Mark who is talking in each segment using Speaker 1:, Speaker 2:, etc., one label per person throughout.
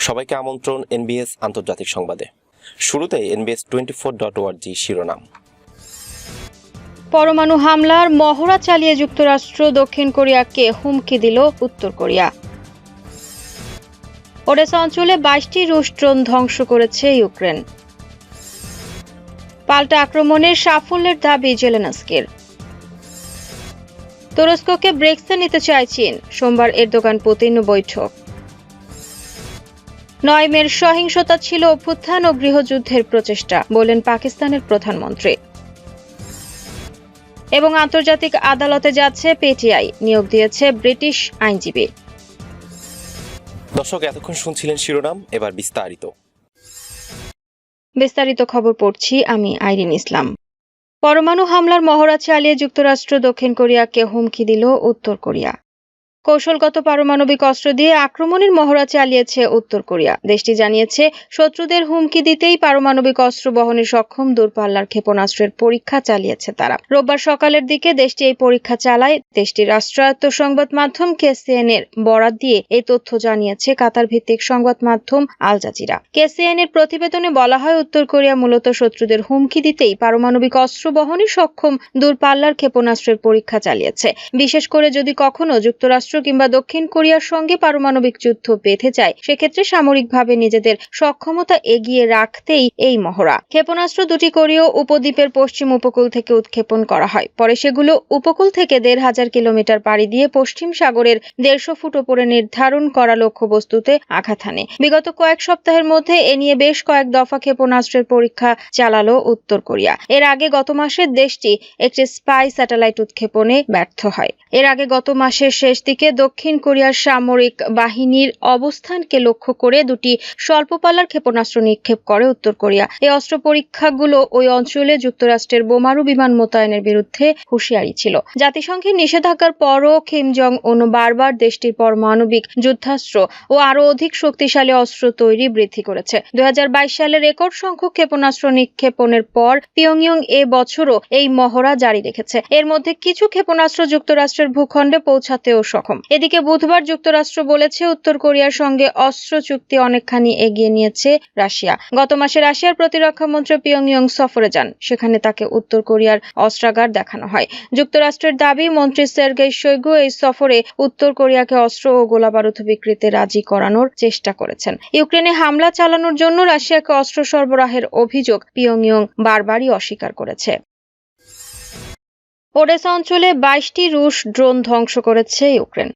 Speaker 1: সবাইকে আমন্ত্রণ এনবিএস আন্তর্জাতিক সংবাদে। শুরুতে এনবিএস টোয়েন্টি ফোর ডট ওয়ার্জি শিরোনাম।
Speaker 2: পরমাণু হামলার মহড়া চালিয়ে যুক্তরাষ্ট্র দক্ষিণ কোরিয়াকে হুমকি দিল উত্তর কোরিয়া। ওডেসা অঞ্চলে বাইশটি রুশ ড্রোন ধ্বংস করেছে ইউক্রেন। পাল্টা আক্রমণের সাফল্যের দাবি জেলেনাস্কির। তুরস্ককে ব্রেক্সে নিতে চায় চীন। সোমবার এরদোগান পুতিন বৈঠক। নয় মের সহিংসতা ছিল অভ্যুত্থান ও গৃহযুদ্ধের প্রচেষ্টা বলেন পাকিস্তানের প্রধানমন্ত্রী। এবং আন্তর্জাতিক আদালতে যাচ্ছে পেটিআই নিয়োগ দিয়েছে ব্রিটিশ আইনজীবী।
Speaker 1: দর্শক এতক্ষণ শুনছিলেন শিরোনাম এবার বিস্তারিত।
Speaker 2: বিস্তারিত খবর পড়ছি আমি আইরিন ইসলাম। পরমাণু হামলার মহড়া চালিয়ে যুক্তরাষ্ট্র দক্ষিণ কোরিয়াকে হুমকি দিল উত্তর কোরিয়া। কৌশলগত পারমাণবিক অস্ত্র দিয়ে আক্রমণের মহড়া চালিয়েছে উত্তর কোরিয়া। দেশটি জানিয়েছে, শত্রুদের হুমকি দিতেই পারমাণবিক অস্ত্র বহনে সক্ষম দূরপাল্লার ক্ষেপণাস্ত্রের পরীক্ষা চালিয়েছে তারা। রোববার সকালের দিকে দেশটি এই পরীক্ষা চালায়। দেশটির রাষ্ট্রায়ত্ত সংবাদ মাধ্যম কেসিএন এর বরাত দিয়ে এই তথ্য জানিয়েছে কাতার ভিত্তিক সংবাদ মাধ্যম আল জাজিরা। কেসিএন এর প্রতিবেদনে বলা হয়, উত্তর কোরিয়া মূলত শত্রুদের হুমকি দিতেই পারমাণবিক অস্ত্র বহনে সক্ষম দূরপাল্লার ক্ষেপণাস্ত্রের পরীক্ষা চালিয়েছে। বিশেষ করে যদি কখনো যুক্তরাষ্ট্র কিংবা দক্ষিণ কোরিয়ার সঙ্গে পারমাণবিক যুদ্ধ বেঁধে যায়, সেক্ষেত্রে সামরিকভাবে নিজেদের সক্ষমতা এগিয়ে রাখতেই এই মহড়া। ক্ষেপণাস্ত্র দুটি কোরীয় উপদ্বীপের পশ্চিম উপকূল থেকে উৎক্ষেপণ করা হয়। পরে সেগুলো উপকূল থেকে দেড় হাজার কিলোমিটার পাড়ি দিয়ে পশ্চিম সাগরের দেড়শো ফুট ওপরে নির্ধারণ করা লক্ষ্যবস্তুতে আঘাত হানে। বিগত কয়েক সপ্তাহের মধ্যে এ নিয়ে বেশ কয়েক দফা ক্ষেপণাস্ত্রের পরীক্ষা চালালো উত্তর কোরিয়া। এর আগে গত মাসে দেশটি একটি স্পাই স্যাটেলাইট উৎক্ষেপণে ব্যর্থ হয়। এর আগে গত মাসের শেষ দিকে দক্ষিণ কোরিয়ার সামরিক বাহিনীর অবস্থানকে লক্ষ্য করে দুটি স্বল্পপাল্লার ক্ষেপণাস্ত্র নিক্ষেপ করে উত্তর কোরিয়া। এই অস্ত্র পরীক্ষাগুলো ওই অঞ্চলে যুক্তরাষ্ট্রের বোমারু বিমান মোতায়েনের বিরুদ্ধে হুঁশিয়ারি ছিল। জাতিসংঘের নিষেধাজ্ঞার পরও কিম জং বারবার দেশটির পরমাণবিক যুদ্ধাস্ত্র ও আরও অধিক শক্তিশালী অস্ত্র তৈরি বৃদ্ধি করেছে। দুই সালে রেকর্ড সংখ্যক ক্ষেপণাস্ত্র নিক্ষেপণের পর পিয়ংইয়ং এ বছরও এই মহড়া জারি রেখেছে। এর মধ্যে কিছু ক্ষেপণাস্ত্র যুক্তরাষ্ট্রের ভূখণ্ডে পৌঁছাতেও সক্ষম এদিকে বুধবার যুক্তরাষ্ট্র বলেছে উত্তর কোরিয়ার সঙ্গে অস্ত্র চুক্তি অনেকখানি এগিয়ে নিয়েছে রাশিয়া। গত মাসে রাশিয়ার প্রতিরক্ষা মন্ত্রী পিয়ংইয়ং সফরে যান। সেখানে তাকে উত্তর কোরিয়ার অস্ত্রাগার দেখানো হয়। যুক্তরাষ্ট্রের দাবি, মন্ত্রী সের্গেই শৈগু এই সফরে উত্তর কোরিয়াকে অস্ত্র ও গোলাবারুদ বিক্রিতে রাজি করানোর চেষ্টা করেছেন। ইউক্রেনে হামলা চালানোর জন্য রাশিয়াকে অস্ত্র সরবরাহের অভিযোগ পিয়ংইয়ং বারবারই অস্বীকার করেছে। ওডেসা অঞ্চলে বাইশটি রুশ ড্রোন ধ্বংস করেছে ইউক্রেন।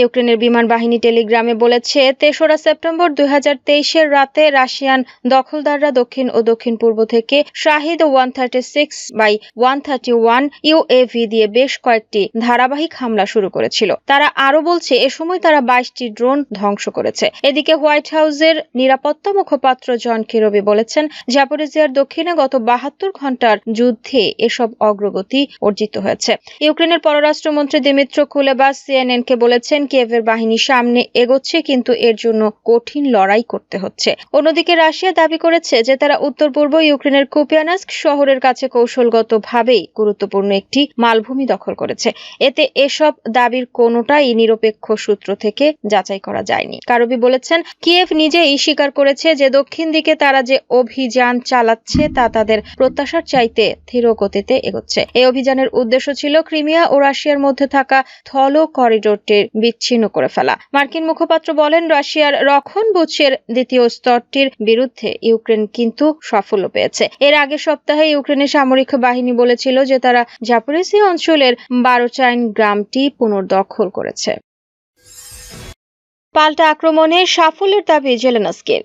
Speaker 2: ইউক্রেনের বিমান বাহিনী টেলিগ্রামে বলেছে, তেসরা সেপ্টেম্বর দুই রাতে রাশিয়ান দখলদাররা দক্ষিণ ও দক্ষিণ পূর্ব থেকে Shahed one thirty six by one thirty one UAV দিয়ে বেশ কয়েকটি ধারাবাহিক হামলা শুরু করেছিল। তারা আরও বলছে, এ সময় তারা বাইশটি ড্রোন ধ্বংস করেছে। এদিকে হোয়াইট হাউসের নিরাপত্তা মুখপাত্র জন কিরবি বলেছেন, জাপোরেজিয়ার দক্ষিণে গত বাহাত্তর ঘণ্টার যুদ্ধে এসব অগ্রগতি অর্জিত হয়েছে। ইউক্রেনের পররাষ্ট্রমন্ত্রী দিমিত্র কুলেবাস সিএনএনকে বলেছেন কিয়েভের বাহিনী সামনে এগোচ্ছে, কিন্তু এর জন্য কঠিন লড়াই করতে হচ্ছে। অন্যদিকে রাশিয়া দাবি করেছে যে তারা উত্তর পূর্ব ইউক্রেনের কুপিয়ানাস্ক শহরের কাছে কৌশলগতভাবেই গুরুত্বপূর্ণ একটি মালভূমি দখল করেছে। এতে এসব দাবির কোনোটাই নিরপেক্ষ সূত্র থেকে যাচাই করা যায়নি। কারবি বলেছেন, কিয়েভ নিজেই স্বীকার করেছে যে দক্ষিণ দিকে তারা যে অভিযান চালাচ্ছে, তা তাদের প্রত্যাশার চাইতে ধীর গতিতে এগোচ্ছে। এই অভিযানের উদ্দেশ্য ছিল ক্রিমিয়া ও রাশিয়ার মধ্যে থাকা থল করিডোরটির বিচ্ছিন্ন করে ফেলা। মার্কিন মুখপাত্র বলেন, রাশিয়ার রক্ষণ বুচের দ্বিতীয় স্তরটির বিরুদ্ধে ইউক্রেন কিন্তু সাফল্য পেয়েছে। এর আগে সপ্তাহে ইউক্রেনের সামরিক বাহিনী বলেছিল যে তারা জাপুরিসি অঞ্চলের বারোচাইন গ্রামটি পুনর্দখল করেছে। পাল্টা আক্রমণে সাফল্যের দাবি জেলেনস্কির।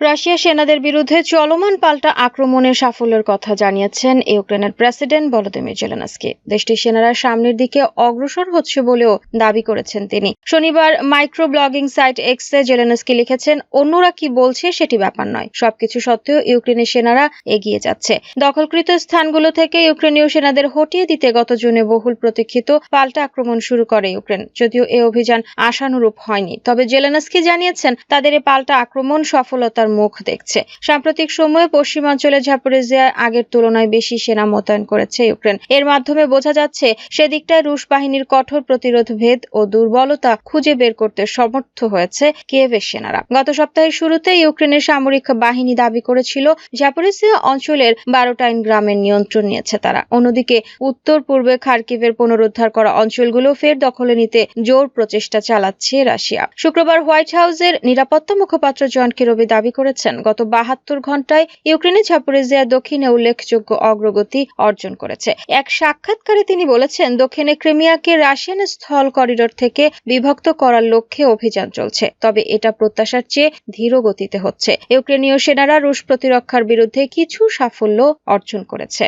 Speaker 2: রাশিয়া সেনাদের বিরুদ্ধে চলমান পাল্টা আক্রমণের সাফল্যের কথা জানিয়েছেন ইউক্রেনের প্রেসিডেন্ট ভলোদিমির জেলেনস্কি। দেশটির সেনারা সামনের দিকে অগ্রসর হচ্ছে বলেও দাবি করেছেন তিনি। শনিবার মাইক্রো ব্লগিং সাইট এক্সে জেলেনস্কি লিখেছেন, অন্যরা কি বলছে সেটি ব্যাপার নয়। সবকিছু সত্ত্বেও ইউক্রেনের সেনারা এগিয়ে যাচ্ছে। দখলকৃত স্থানগুলো থেকে ইউক্রেনীয় সেনাদের হটিয়ে দিতে গত জুনে বহুল প্রতীক্ষিত পাল্টা আক্রমণ শুরু করে ইউক্রেন। যদিও এই অভিযান আশানুরূপ হয়নি। তবে জেলেনস্কি জানিয়েছেন, তাদের এই পাল্টা আক্রমণ সফলতার তার মুখ দেখছে। সাম্প্রতিক সময়ে পশ্চিমাঞ্চলে ঝাপরেজিয়ায় আগের তুলনায় বেশি সেনা মোতায়েন করেছে ইউক্রেন। এর মাধ্যমে বোঝা যাচ্ছে, সেদিকটায় রুশ বাহিনীর কঠোর প্রতিরোধ ভেদ ও দুর্বলতা খুঁজে বের করতে সমর্থ হয়েছে কিয়েভের সেনারা। গত সপ্তাহের শুরুতে ইউক্রেনের সামরিক বাহিনী দাবি করেছিল ঝাপরেজিয়া অঞ্চলের বারোটাইন গ্রামের নিয়ন্ত্রণ নিয়েছে তারা। অন্যদিকে উত্তর পূর্বে খার্কিভের পুনরুদ্ধার করা অঞ্চলগুলো ফের দখলে নিতে জোর প্রচেষ্টা চালাচ্ছে রাশিয়া। শুক্রবার হোয়াইট হাউসের নিরাপত্তা মুখপাত্র জন কিরবি দাবি করেছেন। গত বাহাত্তর ঘন্টায় ইউক্রেনে ঝাপরেজিয়া দক্ষিণে উল্লেখযোগ্য অগ্রগতি অর্জন করেছে। এক সাক্ষাৎকারে তিনি বলেছেন, দক্ষিণে ক্রিমিয়াকে রাশিয়ান স্থল করিডোর থেকে বিভক্ত করার লক্ষ্যে অভিযান চলছে, তবে এটা প্রত্যাশার চেয়ে ধীর গতিতে হচ্ছে। ইউক্রেনীয় সেনারা রুশ প্রতিরক্ষার বিরুদ্ধে কিছু সাফল্য অর্জন করেছে।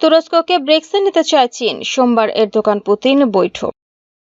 Speaker 2: তুরস্ককে ব্রেক্সে নিতে চায় চীন। সোমবার এর দোকান পুতিন বৈঠক।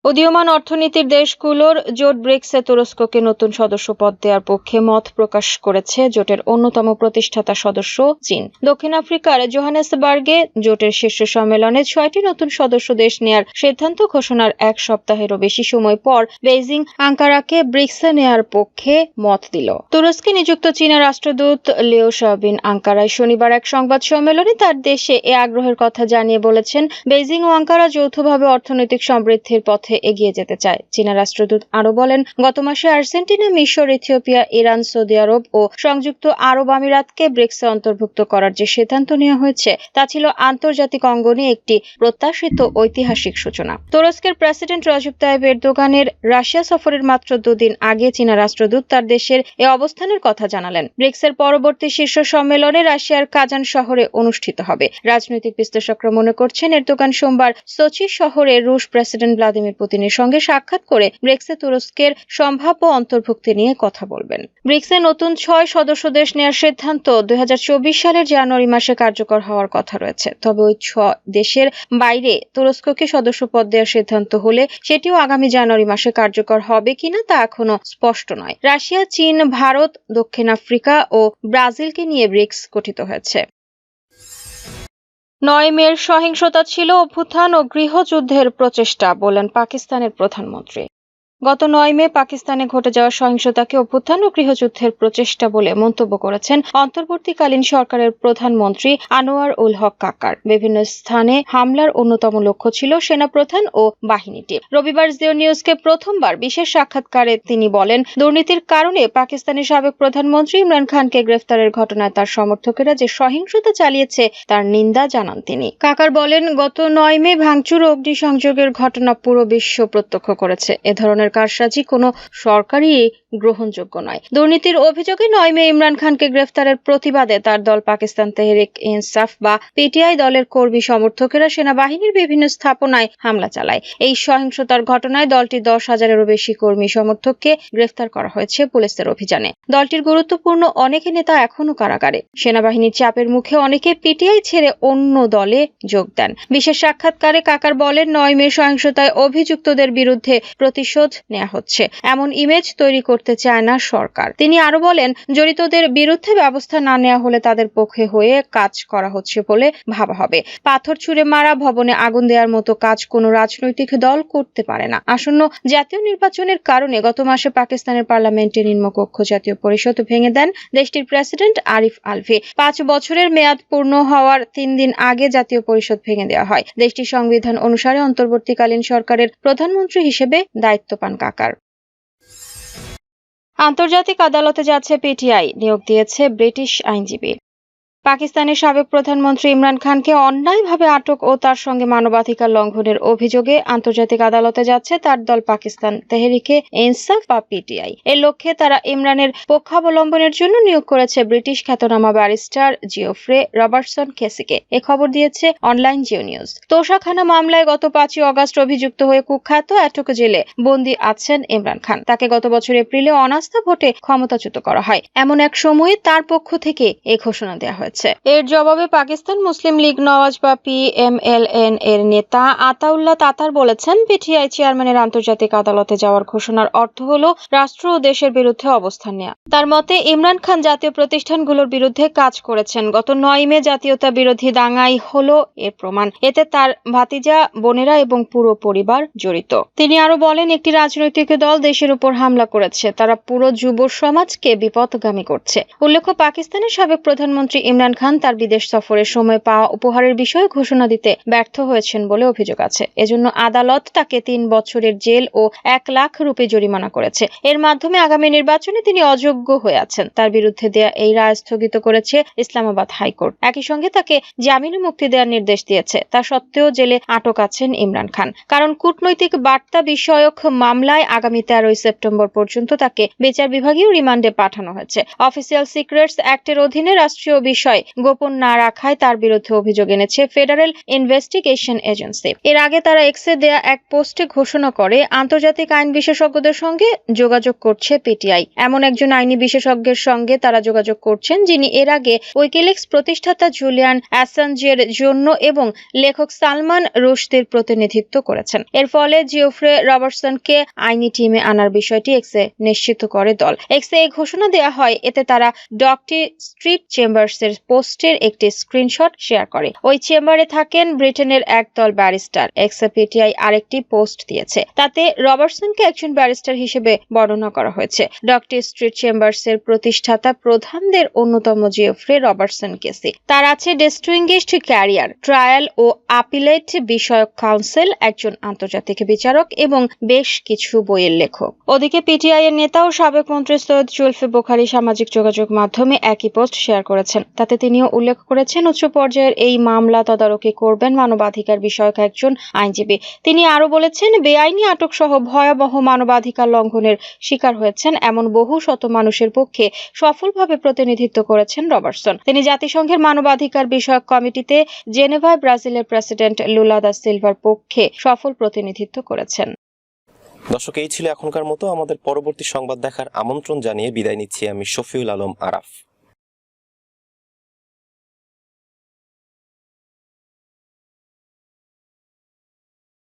Speaker 2: উদীয়মান অর্থনীতির দেশগুলোর জোট ব্রিক্সে তুরস্ককে নতুন সদস্য পদ দেওয়ার পক্ষে মত প্রকাশ করেছে জোটের অন্যতম প্রতিষ্ঠাতা সদস্য চীন। দক্ষিণ আফ্রিকার জোহানেসবার্গে জোটের শীর্ষ সম্মেলনে ছয়টি নতুন সদস্য দেশ নেয়ার সিদ্ধান্ত ঘোষণার এক সপ্তাহেরও বেশি সময় পর বেইজিং, আঙ্কারাকে ব্রিক্সে নেয়ার পক্ষে মত দিল। তুরস্কে নিযুক্ত চীনা রাষ্ট্রদূত লিও শাবিন আঙ্কারায় শনিবার এক সংবাদ সম্মেলনে তার দেশে এ আগ্রহের কথা জানিয়ে বলেছেন, বেইজিং ও আঙ্কারা যৌথভাবে অর্থনৈতিক সমৃদ্ধির পথে এগিয়ে যেতে চায়। চীনা রাষ্ট্রদূত আরও বলেন, গত মাসে আর্জেন্টিনা, মিশর, ইথিওপিয়া, ইরান, সৌদি আরব ও সংযুক্ত আরব আমিরাতকে ব্রিক্সে অন্তর্ভুক্ত করার যে সিদ্ধান্ত নেওয়া হয়েছে, তা ছিল আন্তর্জাতিক অঙ্গনে একটি প্রত্যাশিত ঐতিহাসিক সূচনা। তুরস্কের প্রেসিডেন্ট রজব তাইব এরদোগানের রাশিয়া সফরের মাত্র দুদিন আগে চীনা রাষ্ট্রদূত তার দেশের এ অবস্থানের কথা জানালেন। ব্রিক্সের পরবর্তী শীর্ষ সম্মেলনে রাশিয়ার কাজান শহরে অনুষ্ঠিত হবে। রাজনৈতিক বিশ্লেষকরা মনে করছেন, এরদোগান সোমবার সোচি শহরে রুশ প্রেসিডেন্ট ভ্লাদিমির পুতিনের সঙ্গে সাক্ষাৎ করে ব্রিক্সে তুরস্কের সম্ভাব্য অন্তর্ভুক্তি নিয়ে কথা বলবেন। ব্রিক্সে নতুন ছয় সদস্য দেশ নেওয়ার সিদ্ধান্ত দুই হাজার চব্বিশ সালের জানুয়ারি মাসে কার্যকর হওয়ার কথা রয়েছে। তবে ওই ছ দেশের বাইরে তুরস্ককে সদস্য পদ দেওয়ার সিদ্ধান্ত হলে সেটিও আগামী জানুয়ারি মাসে কার্যকর হবে কিনা তা এখনও স্পষ্ট নয়। রাশিয়া, চীন, ভারত, দক্ষিণ আফ্রিকা ও ব্রাজিলকে নিয়ে ব্রিক্স গঠিত হয়েছে। নয় মের সহিংসতা ছিল অভ্যুত্থান ও গৃহযুদ্ধের প্রচেষ্টা বললেন পাকিস্তানের প্রধানমন্ত্রী। গত নয় মে পাকিস্তানে ঘটে যাওয়া সহিংসতাকে অভ্যুত্থান ও গৃহযুদ্ধের প্রচেষ্টা বলে মন্তব্য করেছেন অন্তর্বর্তীকালীন সরকারের প্রধানমন্ত্রী আনোয়ার উল হক কাকার বিভিন্ন স্থানে হামলার অন্যতম লক্ষ্য ছিল সেনাপ্রধান ও বাহিনীটি। রবিবার জিও নিউজকে প্রথমবার বিশেষ সাক্ষাৎকারে তিনি বলেন, দুর্নীতির কারণে পাকিস্তানের সাবেক প্রধানমন্ত্রী ইমরান খানকে গ্রেফতারের ঘটনায় তার সমর্থকেরা যে সহিংসতা চালিয়েছে, তার নিন্দা জানান তিনি। কাকার বলেন, গত নয় মে ভাঙচুর অগ্নিসংযোগের ঘটনা পুরো বিশ্ব প্রত্যক্ষ করেছে। এ ধরনের কারসাজি কোনো সরকারি গ্রহণযোগ্য নয়। দুর্নীতির অভিযোগে নয় মে ইমরান খানকে গ্রেফতারের প্রতিবাদে তার দল পাকিস্তান তেহরিক ইনসাফ বা পিটিআই দলের কর্মী সমর্থকেরা সেনাবাহিনীর বিভিন্ন স্থাপনায় হামলা চালায়। এই সহিংসতার ঘটনায় দলটির দশ হাজারেরও বেশি কর্মী সমর্থককে গ্রেফতার করা হয়েছে পুলিশের অভিযানে। দলটির গুরুত্বপূর্ণ অনেক নেতা এখনও কারাগারে। সেনাবাহিনীর চাপের মুখে অনেকে পিটিআই ছেড়ে অন্য দলে যোগ দেন। বিশেষ সাক্ষাৎকারে কাকার বলেন, নয় মে সহিংসতায় অভিযুক্তদের বিরুদ্ধে প্রতিশোধ নেওয়া হচ্ছে। এমন ইমেজ তৈরি করতে চায় না সরকার। তিনি আরও বলেন, জড়িতদের বিরুদ্ধে ব্যবস্থা না নেওয়া হলে তাদের পক্ষে হয়ে কাজ করা হচ্ছে বলে ভাবা হবে। পাথর ছুঁড়ে মারা, ভবনে আগুন দেওয়ার মতো কাজ কোনো রাজনৈতিক দল করতে পারে না। আসন্ন জাতীয় নির্বাচনের কারণে গত মাসে পাকিস্তানের পার্লামেন্টে নিম্নকক্ষ জাতীয় পরিষদ ভেঙে দেন দেশটির প্রেসিডেন্ট আরিফ আলভি। পাঁচ বছরের মেয়াদ পূর্ণ হওয়ার তিন দিন আগে জাতীয় পরিষদ ভেঙে দেওয়া হয়। দেশটির সংবিধান অনুসারে অন্তর্বর্তীকালীন সরকারের প্রধানমন্ত্রী হিসেবে দায়িত্ব পান কাকার। আন্তর্জাতিক আদালতে যাচ্ছে পিটিআই নিয়োগ দিয়েছে ব্রিটিশ আইনজীবী। পাকিস্তানের সাবেক প্রধানমন্ত্রী ইমরান খানকে অন্যায়ভাবে আটক ও তার সঙ্গে মানবাধিকার লঙ্ঘনের অভিযোগে আন্তর্জাতিক আদালতে যাচ্ছে তার দল পাকিস্তান, তেহরিকে ইনসাফ বা পিটিআই। এর লক্ষ্যে তারা ইমরানের পক্ষাবলম্বনের জন্য নিয়োগ করেছে ব্রিটিশ খ্যাতনামা ব্যারিস্টার জিওফ্রে রবার্টসন খেসিকে এ খবর দিয়েছে অনলাইন জিও নিউজ। তোষাখানা মামলায় গত পাঁচই অগস্ট অভিযুক্ত হয়ে কুখ্যাত অ্যাটক জেলে বন্দী আছেন ইমরান খান। তাকে গত বছর এপ্রিলে অনাস্থা ভোটে ক্ষমতাচ্যুত করা হয়। এমন এক সময়ে তার পক্ষ থেকে এ ঘোষণা দেওয়া হয়েছে। হয়েছে। এর জবাবে পাকিস্তান মুসলিম লীগ নওয়াজ বা পিএমএলএন এর নেতা আতাউল্লাহ তাতার বলেছেন, পিটিআই চেয়ারম্যানের আন্তর্জাতিক আদালতে যাওয়ার ঘোষণার অর্থ হল রাষ্ট্র ও দেশের বিরুদ্ধে অবস্থান নেওয়া তার মতে, ইমরান খান জাতীয় প্রতিষ্ঠানগুলোর বিরুদ্ধে কাজ করেছেন। গত নয় মে জাতীয়তা বিরোধী দাঙ্গাই হলো এর প্রমাণ। এতে তার ভাতিজা, বোনেরা এবং পুরো পরিবার জড়িত। তিনি আরও বলেন, একটি রাজনৈতিক দল দেশের উপর হামলা করেছে। তারা পুরো যুব সমাজকে বিপদগামী করছে। উল্লেখ্য, পাকিস্তানের সাবেক প্রধানমন্ত্রী ইমরান খান তার বিদেশ সফরের সময় পাওয়া উপহারের বিষয়ে ঘোষণা দিতে ব্যর্থ হয়েছেন বলে অভিযোগ আছে। এজন্য আদালত তাকে তিন বছরের জেল ও এক লাখ রুপি জরিমানা করেছে। এর মাধ্যমে আগামী নির্বাচনে তিনি অযোগ্য হয়ে আছেন। তার বিরুদ্ধে দেয়া এই রায় স্থগিত করেছে ইসলামাবাদ হাইকোর্ট। একই সঙ্গে তাকে জামিনে মুক্তি দেওয়ার নির্দেশ দিয়েছে। তা সত্ত্বেও জেলে আটক আছেন ইমরান খান। কারণ কূটনৈতিক বার্তা বিষয়ক মামলায় আগামী তেরোই সেপ্টেম্বর পর্যন্ত তাকে বিচার বিভাগীয় রিমান্ডে পাঠানো হয়েছে। অফিসিয়াল সিক্রেটস অ্যাক্টের অধীনে রাষ্ট্রীয় বিষয় গোপন না রাখায় তার বিরুদ্ধে অভিযোগ এনেছে ফেডারেল ইনভেস্টিগেশন এজেন্সি। এর আগে তারা এক্সে দেয়া এক পোস্টে ঘোষণা করে, আন্তর্জাতিক আইন বিশেষজ্ঞদের সঙ্গে যোগাযোগ করছে পিটিআই। এমন একজন আইনি বিশেষজ্ঞের সঙ্গে তারা যোগাযোগ করছেন, যিনি এর আগে উইকিলিক্স প্রতিষ্ঠাতা জুলিয়ান অ্যাসাঞ্জের জন্য এবং লেখক সালমান রুশদির প্রতিনিধিত্ব করেছেন। এর ফলে জিওফ্রে রবার্টসনকে আইনি টিমে আনার বিষয়টি এক্সে নিশ্চিত করে দল। এক্সে এই ঘোষণা দেওয়া হয়, এতে তারা ডকটি স্ট্রিট চেম্বার্সের পোস্টের একটি স্ক্রিনশট শেয়ার করে। ওই চেম্বারে থাকেন ব্রিটেনের একদল ব্যারিস্টার। এক্সে পিটিআই আরেকটি পোস্ট দিয়েছে। তাতে রবার্টসনকে একজন ব্যারিস্টার হিসেবে বর্ণনা করা হয়েছে। ডক্টর স্ট্রিট চেম্বার্সের প্রতিষ্ঠাতা প্রধানদের অন্যতম জিওফ্রে রবার্টসন কেসি। তার আছে ডিস্ট্রিংগিশড ক্যারিয়ার, ট্রায়াল ও আপিলেট বিষয়ক কাউন্সিল, একজন আন্তর্জাতিক বিচারক এবং বেশ কিছু বইয়ের লেখক। ওদিকে পিটিআই এর নেতা ও সাবেক মন্ত্রী সৈয়দ জুলফি বুখারী সামাজিক যোগাযোগ মাধ্যমে একই পোস্ট শেয়ার করেছেন। তাতে তিনিও উল্লেখ করেছেন, উচ্চ পর্যায়ের এই মামলা তদারকি করবেন মানবাধিকার বিষয়ক একজন আইনজীবী। তিনি আরও বলেছেন, বেআইনি আটক সহ ভয়াবহ মানবাধিকার লঙ্ঘনের শিকার হয়েছেন এমন বহু শত মানুষের পক্ষে সফলভাবে প্রতিনিধিত্ব করেছেন রবার্টসন। তিনি জাতিসংঘের মানবাধিকার বিষয়ক কমিটিতে জেনেভায় ব্রাজিলের প্রেসিডেন্ট লুলা দা সিলভার পক্ষে সফল প্রতিনিধিত্ব করেছেন।
Speaker 1: দর্শক, এই ছিল এখনকার মতো। আমাদের পরবর্তী সংবাদ দেখার আমন্ত্রণ জানিয়ে বিদায় নিচ্ছি আমি শফিউল আলম আরাফ।